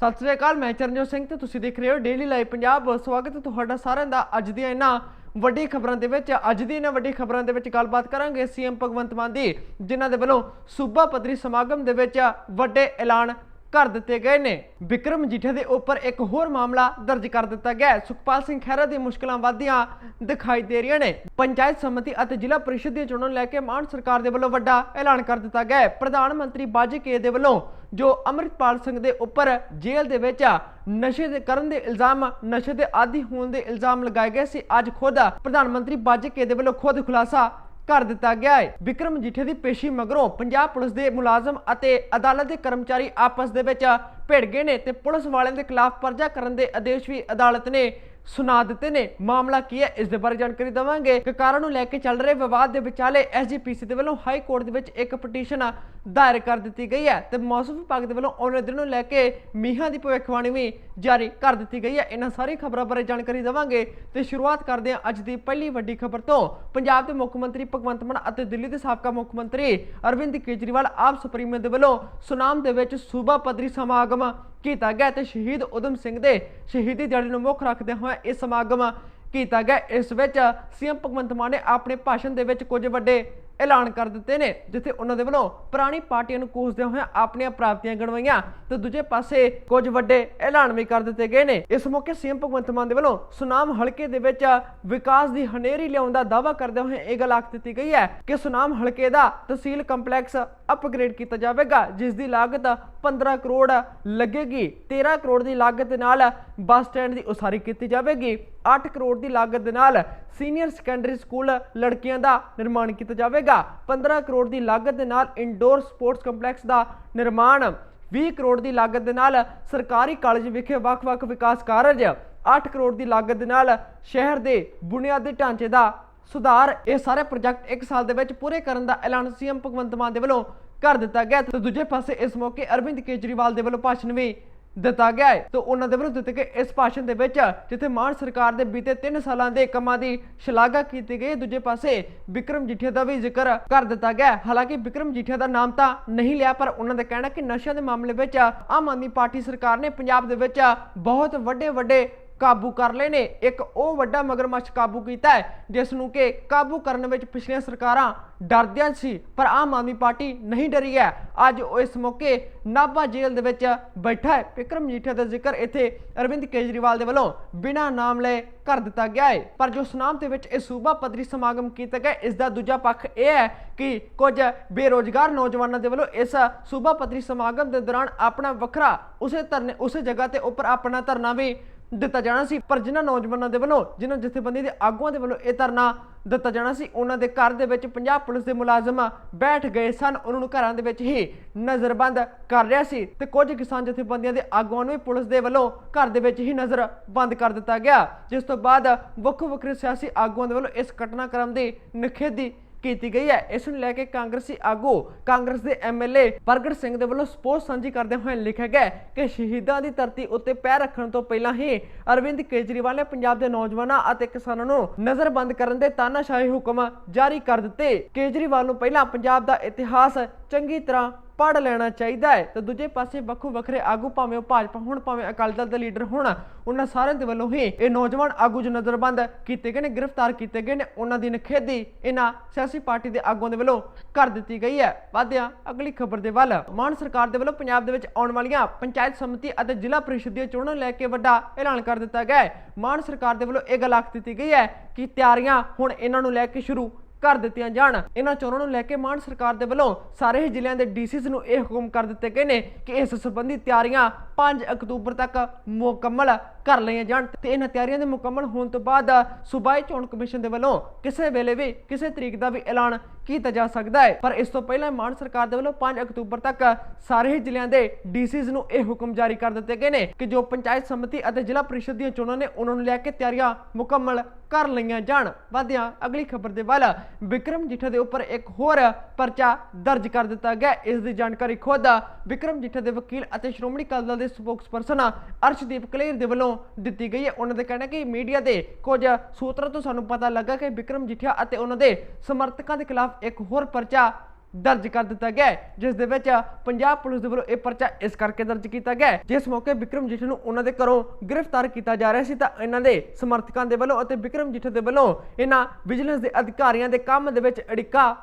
ਸਤਿ ਸ੍ਰੀ ਅਕਾਲ, ਮੈਂ ਚਰਨਜੋਤ ਸਿੰਘ ਤੇ ਤੁਸੀਂ ਦੇਖ ਰਹੇ ਹੋ ਡੇਲੀ ਲਾਈਵ ਪੰਜਾਬ। ਸਵਾਗਤ ਹੈ ਤੁਹਾਡਾ ਸਾਰਿਆਂ ਦਾ ਅੱਜ ਦੀਆਂ ਇਹਨਾਂ ਵੱਡੀ ਖਬਰਾਂ ਦੇ ਵਿੱਚ। ਅੱਜ ਦੀ ਇਹਨਾਂ ਵੱਡੀ ਖਬਰਾਂ ਦੇ ਵਿੱਚ ਗੱਲਬਾਤ ਕਰਾਂਗੇ ਸੀਐਮ ਭਗਵੰਤ ਮਾਨ ਦੀ, ਜਿਨ੍ਹਾਂ ਦੇ ਵੱਲੋਂ ਸੂਬਾ ਪੱਧਰੀ ਸਮਾਗਮ ਦੇ ਵਿੱਚ ਵੱਡੇ ਐਲਾਨ ਕਰ ਦਿੱਤੇ ਗਏ ਨੇ। ਵਿਕਰਮ ਜੀਠੇ ਦੇ ਉੱਪਰ ਇੱਕ ਹੋਰ ਮਾਮਲਾ ਦਰਜ ਕਰ ਦਿੱਤਾ ਗਿਆ ਹੈ। ਸੁਖਪਾਲ ਸਿੰਘ ਖਹਿਰਾ ਦੀ ਮੁਸ਼ਕਲਾਂ ਵਧਦੀਆਂ ਦਿਖਾਈ ਦੇ ਰਹੀਆਂ ਨੇ। ਪੰਚਾਇਤ ਸਮਿਤੀ ਅਤੇ ਜ਼ਿਲ੍ਹਾ ਪ੍ਰੀਸ਼ਦ ਦੀਆਂ ਚੋਣਾਂ ਨੂੰ ਲੈ ਕੇ ਮਾਨ ਸਰਕਾਰ ਦੇ ਵੱਲੋਂ ਵੱਡਾ ਐਲਾਨ ਕਰ ਦਿੱਤਾ ਗਿਆ ਹੈ। ਪ੍ਰਧਾਨ ਮੰਤਰੀ ਬਾਜਕੇ ਦੇ ਵੱਲੋਂ ਜੋ ਅਮਰਿਤਪਾਲ ਸਿੰਘ ਦੇ ਉੱਪਰ ਜੇਲ੍ਹ ਦੇ ਵਿੱਚ ਨਸ਼ੇ ਦੇ ਕਰਨ ਦੇ ਇਲਜ਼ਾਮ, ਨਸ਼ੇ ਦੇ ਆਦੀ ਹੋਣ ਦੇ ਇਲਜ਼ਾਮ ਲਗਾਏ ਗਏ ਸੀ, ਅੱਜ ਖੁਦ ਪ੍ਰਧਾਨ ਮੰਤਰੀ ਬਾਜੀ ਕੇ ਦੇ ਵੱਲੋਂ ਖੁਦ ਖੁਲਾਸਾ ਕਰ ਦਿੱਤਾ ਗਿਆ ਹੈ। ਵਿਕਰਮ ਜੀਠੇ ਦੀ ਪੇਸ਼ੀ ਮਗਰੋਂ ਪੰਜਾਬ ਪੁਲਿਸ ਦੇ ਮੁਲਾਜ਼ਮ ਅਤੇ ਅਦਾਲਤ ਦੇ ਕਰਮਚਾਰੀ ਆਪਸ ਦੇ ਵਿੱਚ ਭਿੜ ਗਏ ਨੇ ਤੇ ਪੁਲਿਸ ਵਾਲਿਆਂ ਦੇ ਖਿਲਾਫ ਪਰਚਾ ਕਰਨ ਦੇ ਆਦੇਸ਼ ਵੀ ਅਦਾਲਤ ਨੇ ਸੁਣਾ ਦਿੱਤੇ ਨੇ। ਮਾਮਲਾ ਕੀ ਹੈ? ਇਸ ਦੇ ਬਾਰੇ ਜਾਣਕਾਰੀ ਦਵਾਂਗੇ। ਕਿ ਕਾਰਨ ਨੂੰ ਲੈ ਕੇ ਚੱਲ ਰਹੇ ਵਿਵਾਦ ਦੇ ਵਿਚਾਲੇ ਐਸਜੀਪੀਸੀ ਦੇ ਵੱਲੋਂ ਹਾਈ ਕੋਰਟ ਦੇ ਵਿੱਚ ਇੱਕ ਪਟੀਸ਼ਨ ਦਾਇਰ ਕਰ ਦਿੱਤੀ ਗਈ ਹੈ ਤੇ ਮੌਸਮ ਵਿਭਾਗ ਦੇ ਵੱਲੋਂ ਆਉਣ ਦਿਨ ਨੂੰ ਲੈ ਕੇ ਮੀਂਹਾਂ ਦੀ ਭਵਿੱਖਬਾਣੀ ਵੀ ਜਾਰੀ ਕਰ ਦਿੱਤੀ ਗਈ ਹੈ। ਇਹਨਾਂ ਸਾਰੀ ਖਬਰਾਂ ਬਾਰੇ ਜਾਣਕਾਰੀ ਦਵਾਂਗੇ ਤੇ ਸ਼ੁਰੂਆਤ ਕਰਦੇ ਹਾਂ ਅੱਜ ਦੀ ਪਹਿਲੀ ਵੱਡੀ ਖਬਰ ਤੋਂ। ਪੰਜਾਬ ਦੇ ਮੁੱਖ ਮੰਤਰੀ ਭਗਵੰਤ ਮਾਨ ਅਤੇ ਦਿੱਲੀ ਦੇ ਸਾਬਕਾ ਮੁੱਖ ਮੰਤਰੀ ਅਰਵਿੰਦ ਕੇਜਰੀਵਾਲ ਆਪ ਸੁਪਰੀਮੋ ਦੇ ਵੱਲੋਂ ਸੁਨਾਮ ਦੇ ਵਿੱਚ ਸੂਬਾ ਪੱਧਰੀ ਸਮਾਗਮ ਕੀਤਾ ਗਿਆ ਤੇ ਸ਼ਹੀਦ ਉਦਮ ਸਿੰਘ ਦੇ ਸ਼ਹੀਦੀ ਦਿਹਾੜੇ ਨੂੰ ਮੁੱਖ ਰੱਖਦੇ ਹੋਏ ਇਹ ਸਮਾਗਮ ਕੀਤਾ ਗਿਆ। ਇਸ ਵਿੱਚ ਸੀਐਮ ਭਗਵੰਤ ਮਾਨ ਨੇ ਆਪਣੇ ਭਾਸ਼ਣ ਦੇ ਵਿੱਚ ਕੁਝ ਵੱਡੇ ਐਲਾਨ ਕਰ ਦਿੱਤੇ ਨੇ, ਜਿੱਥੇ ਉਹਨਾਂ ਦੇ ਵੱਲੋਂ ਪੁਰਾਣੀ ਪਾਰਟੀਆਂ ਨੂੰ ਕੋਸਦੇ ਹੋਏ ਆਪਣੀਆਂ ਪ੍ਰਾਪਤੀਆਂ ਗਣਵਾਈਆਂ ਤੇ ਦੂਜੇ ਪਾਸੇ ਕੁਝ ਵੱਡੇ ਐਲਾਨ ਵੀ ਕਰ ਦਿੱਤੇ ਗਏ ਨੇ। ਇਸ ਮੌਕੇ ਸੀਐਮ ਭਗਵੰਤ ਮਾਨ ਦੇ ਵੱਲੋਂ ਸੁਨਾਮ ਹਲਕੇ ਦੇ ਵਿੱਚ ਵਿਕਾਸ ਦੀ ਹਨੇਰੀ ਲਿਆਉਣ ਦਾ ਦਾਅਵਾ ਕਰਦੇ ਹੋਏ ਇਹ ਗੱਲ ਆਖ ਦਿੱਤੀ ਗਈ ਹੈ ਕਿ ਸੁਨਾਮ ਹਲਕੇ ਦਾ ਤਹਿਸੀਲ ਕੰਪਲੈਕਸ ਅਪਗ੍ਰੇਡ ਕੀਤਾ ਜਾਵੇਗਾ ਜਿਸ ਦੀ ਲਾਗਤ 15 ਕਰੋੜ ਲੱਗੇਗੀ। 13 ਕਰੋੜ ਦੀ ਲਾਗਤ ਨਾਲ ਬੱਸ ਸਟੈਂਡ ਦੀ ਉਸਾਰੀ ਕੀਤੀ ਜਾਵੇਗੀ। 8 ਕਰੋੜ ਦੀ ਲਾਗਤ ਦੇ ਨਾਲ ਸੀਨੀਅਰ ਸੈਕੰਡਰੀ ਸਕੂਲ ਲੜਕੀਆਂ ਦਾ ਨਿਰਮਾਣ ਕੀਤਾ ਜਾਵੇਗਾ। 15 ਕਰੋੜ ਦੀ ਲਾਗਤ ਦੇ ਨਾਲ ਇੰਡੋਰ ਸਪੋਰਟਸ ਕੰਪਲੈਕਸ ਦਾ ਨਿਰਮਾਣ। 20 ਕਰੋੜ ਦੀ ਲਾਗਤ ਦੇ ਨਾਲ ਸਰਕਾਰੀ ਕਾਲਜ ਵਿਖੇ ਵੱਖ-ਵੱਖ ਵਿਕਾਸ ਕਾਰਜ। 8 ਕਰੋੜ ਦੀ ਲਾਗਤ ਦੇ ਨਾਲ ਸ਼ਹਿਰ ਦੇ ਬੁਨਿਆਦੀ ਢਾਂਚੇ ਦਾ ਸੁਧਾਰ। ਇਹ ਸਾਰੇ ਪ੍ਰੋਜੈਕਟ 1 ਸਾਲ ਦੇ ਵਿੱਚ ਪੂਰੇ ਕਰਨ ਦਾ ਐਲਾਨ ਸੀਐਮ ਭਗਵੰਤ ਮਾਨ ਦੇ ਵੱਲੋਂ ਕਰ ਦਿੱਤਾ ਗਿਆ। ਤੇ ਦੂਜੇ ਪਾਸੇ ਇਸ ਮੌਕੇ ਅਰਵਿੰਦ ਕੇਜਰੀਵਾਲ ਦੇ ਵੱਲੋਂ ਭਾਸ਼ਣ ਵੀ ਦਿੱਤਾ ਗਿਆ ਹੈ। ਤੇ ਉਹਨਾਂ ਦੇ ਵੱਲੋਂ ਦਿੱਤੇ ਗਏ ਇਸ ਭਾਸ਼ਣ ਦੇ ਵਿੱਚ, ਜਿੱਥੇ ਮਾਨ ਸਰਕਾਰ ਦੇ ਬੀਤੇ 3 ਸਾਲਾਂ ਦੇ ਕੰਮਾਂ ਦੀ ਸ਼ਲਾਘਾ ਕੀਤੀ ਗਈ, ਦੂਜੇ ਪਾਸੇ ਵਿਕਰਮ ਜੀਠੇ ਦਾ ਵੀ ਜ਼ਿਕਰ ਕਰ ਦਿੱਤਾ ਗਿਆ ਹਾਲਾਂਕਿ ਵਿਕਰਮ ਜੀਠੀਆ ਦਾ ਨਾਮ ਤਾਂ ਨਹੀਂ ਲਿਆ, ਪਰ ਉਹਨਾਂ ਦਾ ਕਹਿਣਾ ਕਿ ਨਸ਼ਿਆਂ ਦੇ ਮਾਮਲੇ ਵਿੱਚ ਆਮ ਆਦਮੀ ਪਾਰਟੀ ਸਰਕਾਰ ਨੇ ਪੰਜਾਬ ਦੇ ਵਿੱਚ ਬਹੁਤ ਵੱਡੇ ਵੱਡੇ ਕਾਬੂ ਕਰ ਲਏ ਨੇ। ਇੱਕ ਉਹ ਵੱਡਾ ਮਗਰਮੱਛ ਕਾਬੂ ਕੀਤਾ ਹੈ, ਜਿਸ ਨੂੰ ਕਿ ਕਾਬੂ ਕਰਨ ਵਿੱਚ ਪਿਛਲੀਆਂ ਸਰਕਾਰਾਂ ਡਰਦਿਆਂ ਸੀ, ਪਰ ਆਮ ਆਦਮੀ ਪਾਰਟੀ ਨਹੀਂ ਡਰੀ ਹੈ। ਅੱਜ ਉਹ ਇਸ ਮੌਕੇ ਨਾਭਾ ਜੇਲ੍ਹ ਦੇ ਵਿੱਚ ਬੈਠਾ ਹੈ। ਵਿਕਰਮ ਮਜੀਠੀਆ ਦਾ ਜ਼ਿਕਰ ਇੱਥੇ ਅਰਵਿੰਦ ਕੇਜਰੀਵਾਲ ਦੇ ਵੱਲੋਂ ਬਿਨਾਂ ਨਾਮ ਲਏ ਕਰ ਦਿੱਤਾ ਗਿਆ ਹੈ। ਪਰ ਜੋ ਸੁਨਾਮ ਦੇ ਵਿੱਚ ਇਹ ਸੂਬਾ ਪੱਧਰੀ ਸਮਾਗਮ ਕੀਤਾ ਗਿਆ, ਇਸ ਦਾ ਦੂਜਾ ਪੱਖ ਇਹ ਹੈ ਕਿ ਕੁਝ ਬੇਰੋਜ਼ਗਾਰ ਨੌਜਵਾਨਾਂ ਦੇ ਵੱਲੋਂ ਇਸ ਸੂਬਾ ਪੱਧਰੀ ਸਮਾਗਮ ਦੇ ਦੌਰਾਨ ਆਪਣਾ ਵੱਖਰਾ ਉਸੇ ਧਰਨੇ, ਉਸੇ ਜਗ੍ਹਾ ਤੇ ਉੱਪਰ ਆਪਣਾ ਧਰਨਾ ਵੀ ਦਿੱਤਾ ਜਾਣਾ ਸੀ, ਪਰ ਜਿਨ੍ਹਾਂ ਨੌਜਵਾਨਾਂ ਦੇ ਵੱਲੋਂ, ਜਿਨ੍ਹਾਂ ਜਥੇਬੰਦੀ ਦੇ ਆਗੂਆਂ ਦੇ ਵੱਲੋਂ ਇਹ ਧਰਨਾ ਦਿੱਤਾ ਜਾਣਾ ਸੀ, ਉਹਨਾਂ ਦੇ ਘਰ ਦੇ ਵਿੱਚ ਪੰਜਾਬ ਪੁਲਿਸ ਦੇ ਮੁਲਾਜ਼ਮ ਬੈਠ ਗਏ ਸਨ। ਉਹਨਾਂ ਨੂੰ ਘਰਾਂ ਦੇ ਵਿੱਚ ਹੀ ਨਜ਼ਰਬੰਦ ਕਰ ਰਿਹਾ ਸੀ ਤੇ ਕੁਝ ਕਿਸਾਨ ਜਥੇਬੰਦੀਆਂ ਦੇ ਆਗੂਆਂ ਨੂੰ ਵੀ ਪੁਲਿਸ ਦੇ ਵੱਲੋਂ ਘਰ ਦੇ ਵਿੱਚ ਹੀ ਨਜ਼ਰ ਬੰਦ ਕਰ ਦਿੱਤਾ ਗਿਆ, ਜਿਸ ਤੋਂ ਬਾਅਦ ਵੱਖ ਵੱਖਰੇ ਸਿਆਸੀ ਆਗੂਆਂ ਦੇ ਵੱਲੋਂ ਇਸ ਘਟਨਾਕ੍ਰਮ ਦੀ ਨਿਖੇਧੀ ਕੀਤੀ ਗਈ ਹੈ। ਇਸ ਨੂੰ ਲੈ ਕੇ ਕਾਂਗਰਸੀ ਆਗੂ, ਕਾਂਗਰਸ ਦੇ ਐਮਐਲਏ ਪ੍ਰਗਟ ਸਿੰਘ ਦੇ ਵੱਲੋਂ ਸਪੋਰਟ ਸਾਂਝੀ ਕਰਦੇ ਹੋਏ ਲਿਖਿਆ ਗਿਆ ਕਿ ਸ਼ਹੀਦਾਂ ਦੀ ਧਰਤੀ ਉੱਤੇ ਪੈਰ ਰੱਖਣ ਤੋਂ ਪਹਿਲਾਂ ਹੀ ਅਰਵਿੰਦ ਕੇਜਰੀਵਾਲ ਨੇ ਪੰਜਾਬ ਦੇ ਨੌਜਵਾਨਾਂ ਅਤੇ ਕਿਸਾਨਾਂ ਨੂੰ ਨਜ਼ਰਬੰਦ ਕਰਨ ਦੇ ਤਾਨਾਸ਼ਾਹੀ ਹੁਕਮ ਜਾਰੀ ਕਰ ਦਿੱਤੇ। ਕੇਜਰੀਵਾਲ ਨੂੰ ਪਹਿਲਾਂ ਪੰਜਾਬ ਦਾ ਇਤਿਹਾਸ ਚੰਗੀ ਤਰ੍ਹਾਂ ਪੜ ਲੈਣਾ ਚਾਹੀਦਾ ਹੈ। ਤੇ ਦੂਜੇ ਪਾਸੇ ਵੱਖੋ ਵੱਖਰੇ ਆਗੂ ਭਾਵੇਂ ਉਹ ਭਾਜਪਾ ਹੋਣ, ਭਾਵੇਂ ਅਕਾਲੀ ਦਲ ਦੇ ਲੀਡਰ ਹੋਣ, ਉਹਨਾਂ ਸਾਰਿਆਂ ਦੇ ਵੱਲੋਂ ਹੀ ਇਹ ਨੌਜਵਾਨ ਆਗੂ ਜੋ ਨਜ਼ਰਬੰਦ ਕੀਤੇ ਗਏ ਨੇ, ਗ੍ਰਿਫਤਾਰ ਕੀਤੇ ਗਏ ਨੇ, ਉਹਨਾਂ ਦੀ ਨਖੇਦੀ ਇਹਨਾਂ ਸਿਆਸੀ ਪਾਰਟੀ ਦੇ ਆਗੂਆਂ ਦੇ ਵੱਲੋਂ ਕਰ ਦਿੱਤੀ ਗਈ ਹੈ। ਵਾਧਿਆਂ, ਅਗਲੀ ਖਬਰ ਦੇ ਵੱਲ, ਮਾਨ ਸਰਕਾਰ ਦੇ ਵੱਲੋਂ ਪੰਜਾਬ ਦੇ ਵਿੱਚ ਆਉਣ ਵਾਲੀਆਂ ਪੰਚਾਇਤ ਸਮਿਤੀ ਅਤੇ ਜ਼ਿਲ੍ਹਾ ਪ੍ਰੀਸ਼ਦ ਦੀਆਂ ਚੋਣਾਂ ਨੂੰ ਲੈ ਕੇ ਵੱਡਾ ਐਲਾਨ ਕਰ ਦਿੱਤਾ ਗਿਆ ਹੈ। ਮਾਨ ਸਰਕਾਰ ਦੇ ਵੱਲੋਂ ਇਹ ਗੱਲ ਆਖ ਦਿੱਤੀ ਗਈ ਹੈ ਕਿ ਤਿਆਰੀਆਂ ਹੁਣ ਇਹਨਾਂ ਨੂੰ ਲੈ ਕੇ ਸ਼ੁਰੂ ਕਰ ਦਿੱਤੀਆਂ ਜਾਣ। ਇਹਨਾਂ ਚੋਣਾਂ ਨੂੰ ਲੈ ਕੇ ਮਾਨ ਸਰਕਾਰ ਦੇ ਵੱਲੋਂ ਸਾਰੇ ਹੀ ਜ਼ਿਲ੍ਹਿਆਂ ਦੇ ਡੀਸੀਸ ਨੂੰ ਇਹ ਹੁਕਮ ਕਰ ਦਿੱਤੇ ਗਏ ਨੇ ਕਿ ਇਸ ਸੰਬੰਧੀ ਤਿਆਰੀਆਂ 5 ਅਕਤੂਬਰ ਤੱਕ ਮੁਕੰਮਲ ਕਰ ਲਈਆਂ ਜਾਣ ਤੇ ਇਹਨਾਂ ਤਿਆਰੀਆਂ ਦੇ ਮੁਕੰਮਲ ਹੋਣ ਤੋਂ ਬਾਅਦ ਸੂਬਾਈ ਚੋਣ ਕਮਿਸ਼ਨ ਦੇ ਵੱਲੋਂ ਕਿਸੇ ਵੇਲੇ ਵੀ, ਕਿਸੇ ਤਰੀਕ ਦਾ ਵੀ ਐਲਾਨ ਕੀਤਾ ਜਾ ਸਕਦਾ ਹੈ। ਪਰ ਇਸ ਤੋਂ ਪਹਿਲਾਂ ਮਾਨ ਸਰਕਾਰ ਦੇ ਵੱਲੋਂ 5 ਅਕਤੂਬਰ ਤੱਕ ਸਾਰੇ ਹੀ ਜ਼ਿਲ੍ਹਿਆਂ ਦੇ ਡੀਸੀਜ਼ ਨੂੰ ਇਹ ਹੁਕਮ ਜਾਰੀ ਕਰ ਦਿੱਤੇ ਗਏ ਨੇ ਕਿ ਜੋ ਪੰਚਾਇਤ ਸਮਿਤੀ ਅਤੇ ਜ਼ਿਲ੍ਹਾ ਪਰਿਸ਼ਦ ਦੀਆਂ ਚੋਣਾਂ ਨੇ, ਉਹਨਾਂ ਨੂੰ ਲੈ ਕੇ ਤਿਆਰੀਆਂ ਮੁਕੰਮਲ ਕਰ ਲਈਆਂ ਜਾਣ। ਵਧਿਆ ਅਗਲੀ ਖਬਰ ਦੇ ਵੱਲ ਵਿਕਰਮ ਜਿੱਠਾ ਦੇ ਉੱਪਰ ਇੱਕ ਹੋਰ ਪਰਚਾ ਦਰਜ ਕਰ ਦਿੱਤਾ ਗਿਆ। ਇਸ ਦੀ ਜਾਣਕਾਰੀ ਖੁਦ ਵਿਕਰਮ ਜਿੱਠਾ ਦੇ ਵਕੀਲ ਅਤੇ ਸ਼੍ਰੋਮਣੀ ਅਕਾਲੀ ਦਲ ਦੇ ਸਪੋਕਸਪਰਸਨ ਅਰਸ਼ਦੀਪ ਕਲੇਰ ਦੇ ਵੱਲੋਂ ਦਿੱਤੀ ਗਈ ਹੈ। ਉਹਨਾਂ ਦਾ ਕਹਿਣਾ ਕਿ ਮੀਡੀਆ ਦੇ ਕੁਝ ਸੂਤਰਾਂ ਤੋਂ ਸਾਨੂੰ ਪਤਾ ਲੱਗਾ ਕਿ ਵਿਕਰਮ ਜਿੱਠਾ ਅਤੇ ਉਹਨਾਂ ਦੇ ਸਮਰਥਕਾਂ ਦੇ ਖਿਲਾਫ ਇੱਕ ਹੋਰ ਪਰਚਾ ਦਰਜ ਕਰ ਦਿੱਤਾ ਗਿਆ ਹੈ, ਜਿਸ ਦੇ ਵਿੱਚ ਪੰਜਾਬ ਪੁਲਿਸ ਦੇ ਵੱਲੋਂ ਇਹ ਪਰਚਾ ਇਸ ਕਰਕੇ ਦਰਜ ਕੀਤਾ ਗਿਆ ਹੈ। ਜਿਸ ਮੌਕੇ ਵਿਕਰਮ ਜੀਠ ਨੂੰ ਉਹਨਾਂ ਦੇ ਘਰੋਂ ਗ੍ਰਿਫਤਾਰ ਕੀਤਾ ਜਾ ਰਿਹਾ ਸੀ ਤਾਂ ਇਹਨਾਂ ਦੇ ਸਮਰਥਕਾਂ ਦੇ ਵੱਲੋਂ ਅਤੇ ਵਿਕਰਮ ਜੀਠ ਦੇ ਵੱਲੋਂ ਇਹਨਾਂ ਵਿਜੀਲੈਂਸ ਦੇ ਅਧਿਕਾਰੀਆਂ ਦੇ ਕੰਮ ਦੇ ਵਿੱਚ ਅੜਿੱਕਾ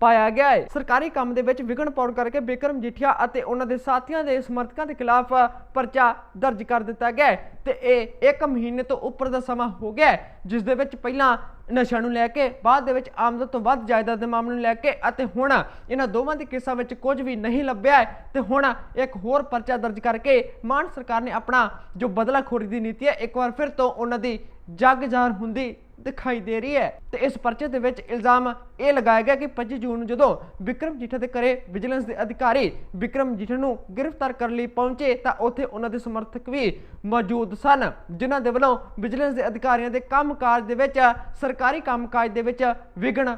ਪਾਇਆ ਗਿਆ ਹੈ। ਸਰਕਾਰੀ ਕੰਮ ਦੇ ਵਿੱਚ ਵਿਘਨ ਪਾਉਣ ਕਰਕੇ ਬਿਕਰਮ ਜੀਠੀਆ ਅਤੇ ਉਹਨਾਂ ਦੇ ਸਾਥੀਆਂ ਦੇ ਸਮਰਥਕਾਂ ਦੇ ਖਿਲਾਫ ਪਰਚਾ ਦਰਜ ਕਰ ਦਿੱਤਾ ਗਿਆ ਹੈ ਤੇ ਇਹ ਇੱਕ ਮਹੀਨੇ ਤੋਂ ਉੱਪਰ ਦਾ ਸਮਾਂ ਹੋ ਗਿਆ ਜਿਸ ਦੇ ਵਿੱਚ ਪਹਿਲਾਂ ਨਸ਼ਾ ਨੂੰ ਲੈ ਕੇ, ਬਾਅਦ ਦੇ ਵਿੱਚ ਆਮਦਨ ਤੋਂ ਵੱਧ ਜਾਇਦਾਦ ਦੇ ਮਾਮਲੇ ਨੂੰ ਲੈ ਕੇ ਅਤੇ ਹੁਣ ਇਹਨਾਂ ਦੋਵਾਂ ਦੇ ਕੇਸਾਂ ਵਿੱਚ ਕੁਝ ਵੀ ਨਹੀਂ ਲੱਭਿਆ ਹੈ ਤੇ ਹੁਣ ਇੱਕ ਹੋਰ ਪਰਚਾ ਦਰਜ ਕਰਕੇ ਮਾਨ ਸਰਕਾਰ ਨੇ ਆਪਣਾ ਜੋ ਬਦਲਾਖੋਰੀ ਦੀ ਨੀਤੀ ਹੈ, ਇੱਕ ਵਾਰ ਫਿਰ ਤੋਂ ਉਹਨਾਂ ਦੀ ਜੱਗ ਜ਼ਾਹਰ ਹੁੰਦੀ ਦਿਖਾਈ ਦੇ ਰਹੀ ਹੈ। ਤੇ ਇਸ ਪਰਚੇ ਦੇ ਵਿੱਚ ਇਲਜ਼ਾਮ ਇਹ ਲਗਾਇਆ ਗਿਆ ਕਿ 25 ਜੂਨ ਨੂੰ ਜਦੋਂ ਵਿਕਰਮ ਜੀਠਾ ਦੇ ਘਰੇ ਵਿਜੀਲੈਂਸ ਦੇ ਅਧਿਕਾਰੀ ਵਿਕਰਮ ਜੀਠਾ ਨੂੰ ਗ੍ਰਿਫਤਾਰ ਕਰਨ ਲਈ ਪਹੁੰਚੇ, ਤਾਂ ਉੱਥੇ ਉਹਨਾਂ ਦੇ ਸਮਰਥਕ ਵੀ ਮੌਜੂਦ ਸਨ, ਜਿਨ੍ਹਾਂ ਦੇ ਵੱਲੋਂ ਵਿਜੀਲੈਂਸ ਦੇ ਅਧਿਕਾਰੀਆਂ ਦੇ ਕੰਮਕਾਜ ਦੇ ਵਿੱਚ, ਸਰਕਾਰੀ ਕੰਮਕਾਜ ਦੇ ਵਿੱਚ ਵਿਘਨ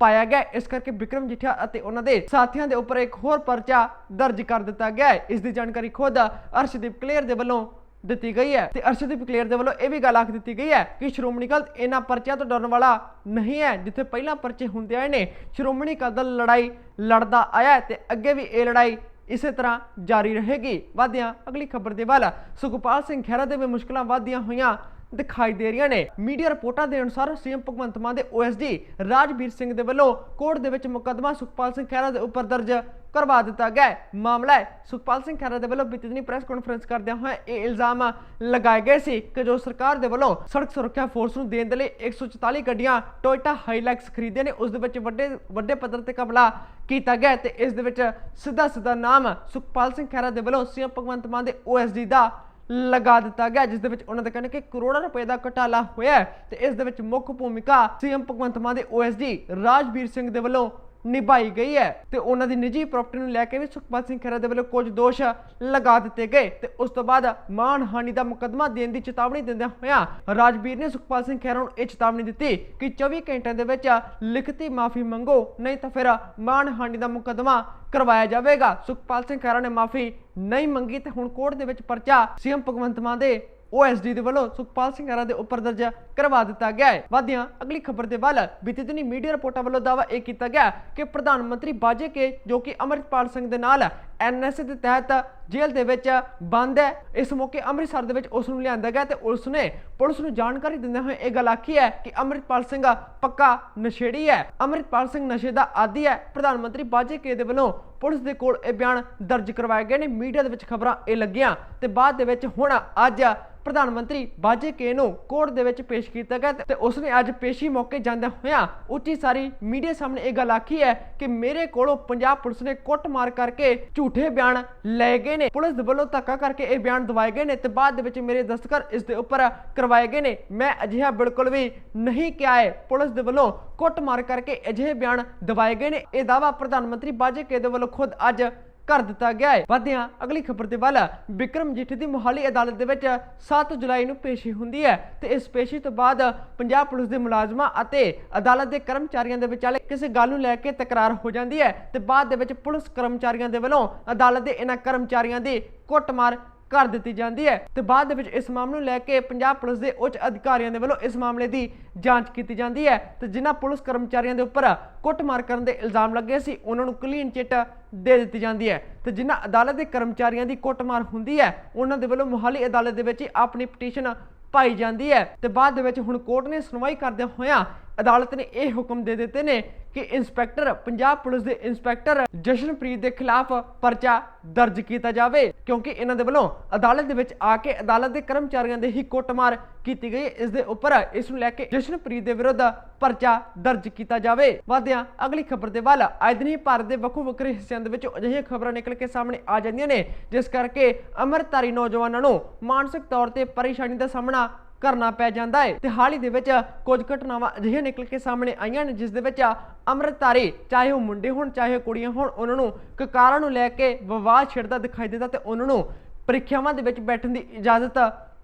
ਪਾਇਆ ਗਿਆ। ਇਸ ਕਰਕੇ ਵਿਕਰਮ ਜੀਠਾ ਅਤੇ ਉਹਨਾਂ ਦੇ ਸਾਥੀਆਂ ਦੇ ਉੱਪਰ ਇੱਕ ਹੋਰ ਪਰਚਾ ਦਰਜ ਕਰ ਦਿੱਤਾ ਗਿਆ ਹੈ। ਇਸ ਦੀ ਜਾਣਕਾਰੀ ਖੁਦ ਅਰਸ਼ਦੀਪ ਕਲੇਰ ਦੇ ਵੱਲੋਂ ਦਿੱਤੀ ਗਈ ਹੈ ਤੇ ਅਰਸ਼ਦੀਪ ਕਲੇਰ ਦੇ ਵੱਲੋਂ ਇਹ ਵੀ ਗੱਲ ਆਖ ਦਿੱਤੀ ਗਈ ਹੈ ਕਿ ਸ਼੍ਰੋਮਣੀ ਅਕਾਲ ਇਹਨਾਂ ਪਰਚਿਆਂ ਤੋਂ ਡਰਨ ਵਾਲਾ ਨਹੀਂ ਹੈ, ਜਿੱਥੇ ਪਹਿਲਾਂ ਪਰਚੇ ਹੁੰਦੇ ਆਏ ਨੇ। ਸ਼੍ਰੋਮਣੀ ਅਕਾਲੀ ਦਲ ਲੜਾਈ ਲੜਦਾ ਆਇਆ ਹੈ ਤੇ ਅੱਗੇ ਵੀ ਇਹ ਲੜਾਈ ਇਸੇ ਤਰ੍ਹਾਂ ਜਾਰੀ ਰਹੇਗੀ। ਵਾਧਿਆਂ, ਅਗਲੀ ਖਬਰ ਦੇ ਵੱਲ ਸੁਖਪਾਲ ਸਿੰਘ ਖਹਿਰਾ ਦੇ ਵੀ ਮੁਸ਼ਕਲਾਂ ਵਧਦੀਆਂ ਹੋਈਆਂ। ਦਿਖਾਈ ਦੇ ਰਹੀਆਂ ਨੇ। ਮੀਡੀਆ ਰਿਪੋਰਟਾਂ ਦੇ ਅਨੁਸਾਰ ਸੀਐਮ ਭਗਵੰਤ ਮਾਨ ਦੇ ਓਐਸਡੀ ਰਾਜਵੀਰ ਸਿੰਘ ਦੇ ਵੱਲੋਂ ਕੋਰਟ ਦੇ ਵਿੱਚ ਮੁਕੱਦਮਾ ਸੁਖਪਾਲ ਸਿੰਘ ਖਹਿਰਾ ਦੇ ਉੱਪਰ ਦਰਜ ਕਰਵਾ ਦਿੱਤਾ ਗਿਆ ਮਾਮਲਾ ਹੈ, ਸੁਖਪਾਲ ਸਿੰਘ ਖਹਿਰਾ ਦੇ ਵੱਲੋਂ ਬੀਤੀ ਦਿਨੀ ਪ੍ਰੈਸ ਕਾਨਫਰੰਸ ਕਰਦਿਆਂ ਹੋਏ ਇਹ ਇਲਜ਼ਾਮ ਲਗਾਏ ਗਏ ਸੀ ਕਿ ਜੋ ਸਰਕਾਰ ਦੇ ਵੱਲੋਂ ਸੜਕ ਸੁਰੱਖਿਆ ਫੋਰਸ ਨੂੰ ਦੇਣ ਦੇ ਲਈ 144 ਗੱਡੀਆਂ ਟੋਇਟਾ ਹਾਈਲੈਕਸ ਖਰੀਦੇ ਨੇ, ਉਸ ਦੇ ਵਿੱਚ ਵੱਡੇ ਵੱਡੇ ਪੱਧਰ ਤੇ ਕਬਲਾ ਕੀਤਾ ਗਿਆ ਤੇ ਇਸ ਦੇ ਵਿੱਚ ਸਿੱਧਾ ਸਿੱਧਾ ਨਾਮ ਸੁਖਪਾਲ ਸਿੰਘ ਖਹਿਰਾ ਦੇ ਵੱਲੋਂ ਸੀਐਮ ਭਗਵੰਤ ਮਾਨ ਦੇ ਓਐਸਡੀ ਦਾ ਲਗਾ ਦਿੱਤਾ ਗਿਆ, ਜਿਸ ਦੇ ਵਿੱਚ ਉਹਨਾਂ ਦਾ ਕਹਿਣਾ ਕਿ ਕਰੋੜਾਂ ਰੁਪਏ ਦਾ ਘਟਾਲਾ ਹੋਇਆ ਤੇ ਇਸ ਦੇ ਵਿੱਚ ਮੁੱਖ ਭੂਮਿਕਾ ਸੀਐਮ ਭਗਵੰਤ ਮਾਨ ਦੇ ਓਐਸਡੀ ਰਾਜਵੀਰ ਸਿੰਘ ਦੇ ਵੱਲੋਂ ਨਿਭਾਈ ਗਈ ਹੈ ਤੇ ਉਹਨਾਂ ਦੀ ਨਿੱਜੀ ਪ੍ਰਾਪਰਟੀ ਨੂੰ ਲੈ ਕੇ ਵੀ ਸੁਖਪਾਲ ਸਿੰਘ ਖਹਿਰਾ ਦੇ ਵੱਲੋਂ ਕੁਝ ਦੋਸ਼ ਲਗਾ ਦਿੱਤੇ ਗਏ ਤੇ ਉਸ ਤੋਂ ਬਾਅਦ ਮਾਨਹਾਨੀ ਦਾ ਮੁਕੱਦਮਾ ਦੇਣ ਦੀ ਚੇਤਾਵਨੀ ਦਿੰਦਿਆਂ ਹੋਇਆਂ ਰਾਜਵੀਰ ਨੇ ਸੁਖਪਾਲ ਸਿੰਘ ਖਹਿਰਾ ਨੂੰ ਇਹ ਚੇਤਾਵਨੀ ਦਿੱਤੀ ਕਿ 24 ਘੰਟਿਆਂ ਦੇ ਵਿੱਚ ਲਿਖਤੀ ਮਾਫੀ ਮੰਗੋ, ਨਹੀਂ ਤਾਂ ਫਿਰ ਮਾਨਹਾਨੀ ਦਾ ਮੁਕੱਦਮਾ ਕਰਵਾਇਆ ਜਾਵੇਗਾ। ਸੁਖਪਾਲ ਸਿੰਘ ਖਹਿਰਾ ਨੇ ਮਾਫੀ ਨਹੀਂ ਮੰਗੀ ਤੇ ਹੁਣ ਕੋਰਟ ਦੇ ਵਿੱਚ ਪਰਚਾ ਸੀਐਮ ਭਗਵੰਤ ਮਾਨ ਦੇ ਓਐਸਡੀ ਦੇ ਵੱਲੋਂ ਸੁਖਪਾਲ ਸਿੰਘ ਆਰਾ ਦੇ ਉੱਪਰ ਦਰਜ ਕਰਵਾ ਦਿੱਤਾ ਗਿਆ ਹੈ। ਵਾਧਿਆਂ, ਅਗਲੀ ਖਬਰ ਦੇ ਵੱਲ ਬੀਤੇ ਦਿਨੀ ਮੀਡੀਆ ਰਿਪੋਰਟਾਂ ਵੱਲੋਂ ਦਾਅਵਾ ਇਹ ਕੀਤਾ ਗਿਆ ਕਿ ਪ੍ਰਧਾਨ ਮੰਤਰੀ ਬਾਜੇ ਕੇ, ਜੋ ਕਿ ਅਮਰਿਤਪਾਲ ਸਿੰਘ ਦੇ ਨਾਲ ਐਨਐਸਏ ਦੇ ਤਹਿਤ ਜੇਲ੍ਹ ਦੇ ਵਿੱਚ ਬੰਦ ਹੈ, ਇਸ ਮੌਕੇ ਅੰਮ੍ਰਿਤਸਰ ਦੇ ਵਿੱਚ ਉਸ ਨੂੰ ਲਿਆਂਦਾ ਗਿਆ ਤੇ ਉਸ ਨੇ, ਪੁਲਿਸ ਨੂੰ ਜਾਣਕਾਰੀ ਦਿੰਦੇ ਹੋਏ ਇਹ ਗੱਲ ਆਖੀ ਹੈ ਕਿ ਅੰਮ੍ਰਿਤਪਾਲ ਸਿੰਘ ਪੱਕਾ ਨਸ਼ੇੜੀ ਹੈ। ਅੰਮ੍ਰਿਤਪਾਲ ਸਿੰਘ ਨਸ਼ੇ ਦਾ ਆਦੀ ਹੈ। ਪ੍ਰਧਾਨ ਮੰਤਰੀ ਬਾਜੇ ਕੇ ਦੇ ਵੱਲੋਂ ਪੁਲਿਸ ਦੇ ਕੋਲ ਇਹ ਬਿਆਨ ਦਰਜ ਕਰਵਾਏ ਗਏ ਨੇ। ਮੀਡੀਆ ਦੇ ਵਿੱਚ ਖਬਰਾਂ ਇਹ ਲੱਗੀਆਂ ਤੇ ਬਾਅਦ ਦੇ ਵਿੱਚ ਹੁਣ ਅੱਜ ਪ੍ਰਧਾਨ ਮੰਤਰੀ ਬਾਜੇ ਕੇ ਨੂੰ ਕੋਰਟ ਦੇ ਵਿੱਚ ਪੇਸ਼ ਕੀਤਾ ਗਿਆ ਤੇ ਉਸਨੇ ਅੱਜ ਪੇਸ਼ੀ ਮੌਕੇ ਜਾਂਦਿਆਂ ਹੋਇਆ ਉੱਚੀ ਸਾਰੀ ਮੀਡੀਆ ਸਾਹਮਣੇ ਇਹ ਗੱਲ ਆਖੀ ਹੈ ਕਿ ਮੇਰੇ ਕੋਲੋਂ ਪੰਜਾਬ ਪੁਲਿਸ ਨੇ ਕੁੱਟਮਾਰ ਕਰਕੇ ਝੂਠੇ ਬਿਆਨ ਲਏ ਗਏ ਨੇ। ਪੁਲਿਸ ਦੇ ਵੱਲੋਂ ਧੱਕਾ ਕਰਕੇ ਇਹ ਬਿਆਨ ਦਵਾਏ ਗਏ ਨੇ ਤੇ ਬਾਅਦ ਦੇ ਵਿੱਚ ਮੇਰੇ ਦਸਤਖਤ ਇਸ ਦੇ ਉੱਪਰ ਕਰਵਾਏ ਗਏ ਨੇ। ਮੈਂ ਅਜਿਹਾ ਬਿਲਕੁਲ ਵੀ ਨਹੀਂ ਕਿਹਾ ਹੈ। ਪੁਲਿਸ ਦੇ ਵੱਲੋਂ ਕੁੱਟਮਾਰ ਕਰਕੇ ਅਜਿਹੇ ਬਿਆਨ ਦਵਾਏ ਗਏ ਨੇ। ਇਹ ਦਾਵਾ ਪ੍ਰਧਾਨ ਮੰਤਰੀ ਬਾਜੇ ਦੇ ਵੱਲੋਂ ਖੁਦ ਅੱਜ ਕਰ ਦਿੱਤਾ ਗਿਆ ਹੈ। ਵਧਿਆਂ ਅਗਲੀ ਖਬਰ ਦੇ ਵੱਲ, ਵਿਕਰਮ ਜੀਠੀ ਦੀ ਮੁਹਾਲੀ ਅਦਾਲਤ ਦੇ ਵਿੱਚ 7 ਜੁਲਾਈ ਨੂੰ ਪੇਸ਼ੀ ਹੁੰਦੀ ਹੈ ਤੇ ਇਸ ਪੇਸ਼ੀ ਤੋਂ ਬਾਅਦ ਪੰਜਾਬ ਪੁਲਿਸ ਦੇ ਮੁਲਾਜ਼ਮਾਂ ਅਤੇ ਅਦਾਲਤ ਦੇ ਕਰਮਚਾਰੀਆਂ ਦੇ ਵਿਚਾਲੇ ਕਿਸੇ ਗੱਲ ਨੂੰ ਲੈ ਕੇ ਤਕਰਾਰ ਹੋ ਜਾਂਦੀ ਹੈ ਤੇ ਬਾਅਦ ਦੇ ਵਿੱਚ ਪੁਲਿਸ ਕਰਮਚਾਰੀਆਂ ਦੇ ਵੱਲੋਂ ਅਦਾਲਤ ਦੇ ਇਹਨਾਂ ਕਰਮਚਾਰੀਆਂ ਦੀ ਕੁੱਟਮਾਰ ਕਰ ਦਿੱਤੀ ਜਾਂਦੀ ਹੈ ਤੇ ਬਾਅਦ ਦੇ ਵਿੱਚ ਇਸ ਮਾਮਲੇ ਨੂੰ ਲੈ ਕੇ ਪੰਜਾਬ ਪੁਲਿਸ ਦੇ ਉੱਚ ਅਧਿਕਾਰੀਆਂ ਦੇ ਵੱਲੋਂ ਇਸ ਮਾਮਲੇ ਦੀ ਜਾਂਚ ਕੀਤੀ ਜਾਂਦੀ ਹੈ ਤੇ ਜਿਨ੍ਹਾਂ ਪੁਲਿਸ ਕਰਮਚਾਰੀਆਂ ਦੇ ਉੱਪਰ ਕੁੱਟਮਾਰ ਕਰਨ ਦੇ ਇਲਜ਼ਾਮ ਲੱਗੇ ਸੀ, ਉਹਨਾਂ ਨੂੰ ਕਲੀਨ ਚਿੱਟ ਦੇ ਦਿੱਤੀ ਜਾਂਦੀ ਹੈ ਤੇ ਜਿਨ੍ਹਾਂ ਅਦਾਲਤ ਦੇ ਕਰਮਚਾਰੀਆਂ ਦੀ ਕੁੱਟਮਾਰ ਹੁੰਦੀ ਹੈ, ਉਹਨਾਂ ਦੇ ਵੱਲੋਂ ਮੁਹਾਲੀ ਅਦਾਲਤ ਦੇ ਵਿੱਚ ਹੀ ਆਪਣੀ ਪਟੀਸ਼ਨ ਪਾਈ ਜਾਂਦੀ ਹੈ ਤੇ ਬਾਅਦ ਦੇ ਵਿੱਚ ਹੁਣ ਕੋਰਟ ਨੇ ਸੁਣਵਾਈ ਕਰਦਿਆਂ ਹੋਇਆਂ ਅਦਾਲਤ ਨੇ ਇਹ ਹੁਕਮ ਦੇ ਦਿੱਤੇ ਨੇ ਕਿ ਇੰਸਪੈਕਟਰ, ਪੰਜਾਬ ਪੁਲਿਸ ਦੇ ਇੰਸਪੈਕਟਰ ਜਸ਼ਨਪ੍ਰੀਤ ਦੇ ਖਿਲਾਫ ਪਰਚਾ ਦਰਜ ਕੀਤਾ ਜਾਵੇ, ਕਿਉਂਕਿ ਇਹਨਾਂ ਦੇ ਵੱਲੋਂ ਅਦਾਲਤ ਦੇ ਵਿੱਚ ਆ ਕੇ ਅਦਾਲਤ ਦੇ ਕਰਮਚਾਰੀਆਂ ਦੇ ਹੀ ਕੁੱਟਮਾਰ ਕੀਤੀ ਗਈ। ਇਸ ਦੇ ਉੱਪਰ ਇਸ ਨੂੰ ਲੈ ਕੇ ਜਸ਼ਨਪ੍ਰੀਤ ਦੇ ਵਿਰੁੱਧ ਪਰਚਾ ਦਰਜ ਕੀਤਾ ਜਾਵੇ। ਵਾਦਿਆਂ ਅਗਲੀ ਖਬਰ ਦੇ ਵੱਲ ਅੱਜ ਦਿਨੀ ਭਾਰਤ ਦੇ ਵੱਖੋ ਵੱਖਰੇ ਹਿੱਸਿਆਂ ਦੇ ਵਿੱਚ ਅਜਿਹੀਆਂ ਖਬਰਾਂ ਨਿਕਲ ਕੇ ਸਾਹਮਣੇ ਆ ਜਾਂਦੀਆਂ ਨੇ, ਜਿਸ ਕਰਕੇ ਅਮਰਤਾਰੀ ਨੌਜਵਾਨਾਂ ਨੂੰ ਮਾਨਸਿਕ ਤੌਰ ਤੇ ਪਰੇਸ਼ਾਨੀ ਦਾ ਸਾਹਮਣਾ ਕਰਨਾ ਪੈ ਜਾਂਦਾ ਹੈ ਤੇ ਹਾਲ ਹੀ ਦੇ ਵਿੱਚ ਕੁਝ ਘਟਨਾਵਾਂ ਅਜਿਹੀਆਂ ਨਿਕਲ ਕੇ ਸਾਹਮਣੇ ਆਈਆਂ ਨੇ, ਜਿਸ ਦੇ ਵਿੱਚ ਅੰਮ੍ਰਿਤਧਾਰੀ, ਚਾਹੇ ਉਹ ਮੁੰਡੇ ਹੋਣ, ਚਾਹੇ ਕੁੜੀਆਂ ਹੋਣ, ਉਹਨਾਂ ਨੂੰ ਕਕਾਰਾਂ ਨੂੰ ਲੈ ਕੇ ਵਿਵਾਦ ਛਿੜਦਾ ਦਿਖਾਈ ਦਿੰਦਾ ਤੇ ਉਹਨਾਂ ਨੂੰ ਪ੍ਰੀਖਿਆਵਾਂ ਦੇ ਵਿੱਚ ਬੈਠਣ ਦੀ ਇਜਾਜ਼ਤ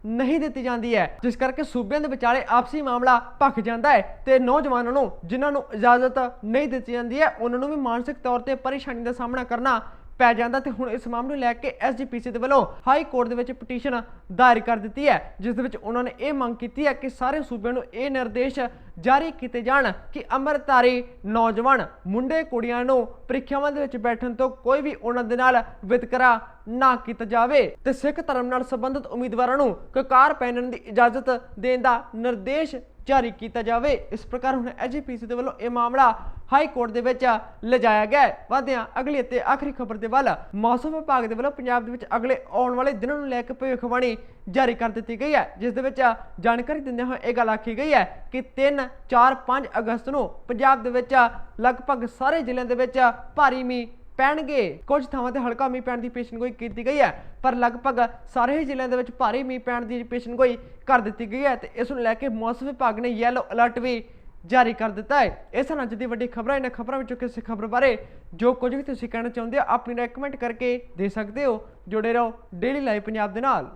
ਨਹੀਂ ਦਿੱਤੀ ਜਾਂਦੀ ਹੈ। ਜਿਸ ਕਰਕੇ ਸੂਬਿਆਂ ਦੇ ਵਿਚਾਲੇ ਆਪਸੀ ਮਾਮਲਾ ਭਖ ਜਾਂਦਾ ਹੈ ਤੇ ਨੌਜਵਾਨਾਂ ਨੂੰ, ਜਿਨ੍ਹਾਂ ਨੂੰ ਇਜਾਜ਼ਤ ਨਹੀਂ ਦਿੱਤੀ ਜਾਂਦੀ ਹੈ, ਉਹਨਾਂ ਨੂੰ ਵੀ ਮਾਨਸਿਕ ਤੌਰ ਤੇ ਪਰੇਸ਼ਾਨੀ ਦਾ ਸਾਹਮਣਾ ਕਰਨਾ ਪੈ ਜਾਂਦਾ ਤੇ ਹੁਣ ਇਸ ਮਾਮਲੇ ਨੂੰ ਲੈ ਕੇ ਐਸਜੀਪੀਸੀ ਦੇ ਵੱਲੋਂ ਹਾਈ ਕੋਰਟ ਦੇ ਵਿੱਚ ਪਟੀਸ਼ਨ ਦਾਇਰ ਕਰ ਦਿੱਤੀ ਹੈ, ਜਿਸ ਦੇ ਵਿੱਚ ਉਹਨਾਂ ਨੇ ਇਹ ਮੰਗ ਕੀਤੀ ਹੈ ਕਿ ਸਾਰੇ ਸੂਬਿਆਂ ਨੂੰ ਇਹ ਨਿਰਦੇਸ਼ ਜਾਰੀ ਕੀਤੇ ਜਾਣ ਕਿ ਅੰਮ੍ਰਿਤਧਾਰੀ ਨੌਜਵਾਨ ਮੁੰਡੇ ਕੁੜੀਆਂ ਨੂੰ ਪ੍ਰੀਖਿਆਵਾਂ ਦੇ ਵਿੱਚ ਬੈਠਣ ਤੋਂ ਕੋਈ ਵੀ ਉਹਨਾਂ ਦੇ ਨਾਲ ਵਿਤਕਰਾ ਨਾ ਕੀਤਾ ਜਾਵੇ ਤੇ ਸਿੱਖ ਧਰਮ ਨਾਲ ਸੰਬੰਧਿਤ ਉਮੀਦਵਾਰਾਂ ਨੂੰ ਕਕਾਰ ਪਹਿਨਣ ਦੀ ਇਜਾਜ਼ਤ ਦੇਣ ਦਾ ਨਿਰਦੇਸ਼ ਜਾਰੀ ਕੀਤਾ ਜਾਵੇ। ਇਸ ਪ੍ਰਕਾਰ ਹੁਣ ਐਜੀਪੀਸੀ ਦੇ ਵੱਲੋਂ ਇਹ ਮਾਮਲਾ ਹਾਈ ਕੋਰਟ ਦੇ ਵਿੱਚ ਲਿਜਾਇਆ ਗਿਆ ਹੈ। ਵਧਦੇ ਹਾਂ ਅਗਲੀ ਅਤੇ ਆਖਰੀ ਖਬਰ ਦੇ ਵੱਲ ਮੌਸਮ ਵਿਭਾਗ ਦੇ ਵੱਲੋਂ ਪੰਜਾਬ ਦੇ ਵਿੱਚ ਅਗਲੇ ਆਉਣ ਵਾਲੇ ਦਿਨਾਂ ਨੂੰ ਲੈ ਕੇ ਭਵਿੱਖਬਾਣੀ ਜਾਰੀ ਕਰ ਦਿੱਤੀ ਗਈ ਹੈ। ਜਿਸ ਦੇ ਵਿੱਚ ਜਾਣਕਾਰੀ ਦਿੰਦਿਆਂ ਹੋਏ ਇਹ ਗੱਲ ਆਖੀ ਗਈ ਹੈ ਕਿ 3 4 5 ਅਗਸਤ ਨੂੰ ਪੰਜਾਬ ਦੇ ਵਿੱਚ ਲਗਭਗ ਸਾਰੇ ਜ਼ਿਲ੍ਹਿਆਂ ਦੇ ਵਿੱਚ ਭਾਰੀ ਮੀਂਹ ਪੈਣਗੇ। ਕੁਝ ਥਾਵਾਂ ਤੇ ਹਲਕਾ ਮੀਂਹ ਪੈਣ ਦੀ ਪੇਸ਼ਨਗੋਈ ਕੀਤੀ ਗਈ ਹੈ, ਪਰ ਲਗਭਗ ਸਾਰੇ ਹੀ ਜ਼ਿਲ੍ਹਿਆਂ ਦੇ ਵਿੱਚ ਭਾਰੀ ਮੀਂਹ ਪੈਣ ਦੀ ਪੇਸ਼ਨਗੋਈ ਕਰ ਦਿੱਤੀ ਗਈ ਹੈ ਤੇ ਇਸ ਨੂੰ ਲੈ ਕੇ ਮੌਸਮ ਵਿਭਾਗ ਨੇ ਯੈਲੋ ਅਲਰਟ ਵੀ ਜਾਰੀ ਕਰ ਦਿੱਤਾ ਹੈ। ਇਸ ਹਨ ਅੱਜ ਦੀ ਵੱਡੀ ਖਬਰਾਂ, ਇਹਨਾਂ ਖਬਰਾਂ ਵਿੱਚੋਂ ਕਿਸੇ ਖਬਰ ਬਾਰੇ ਜੋ ਕੁਝ ਵੀ ਤੁਸੀਂ ਕਹਿਣਾ ਚਾਹੁੰਦੇ ਹੋ ਆਪਣੀ ਰਾਏ ਕਮੈਂਟ ਕਰਕੇ ਦੇ ਸਕਦੇ ਹੋ। ਜੁੜੇ ਰਹੋ ਡੇਲੀ ਲਾਈਵ ਪੰਜਾਬ ਦੇ ਨਾਲ।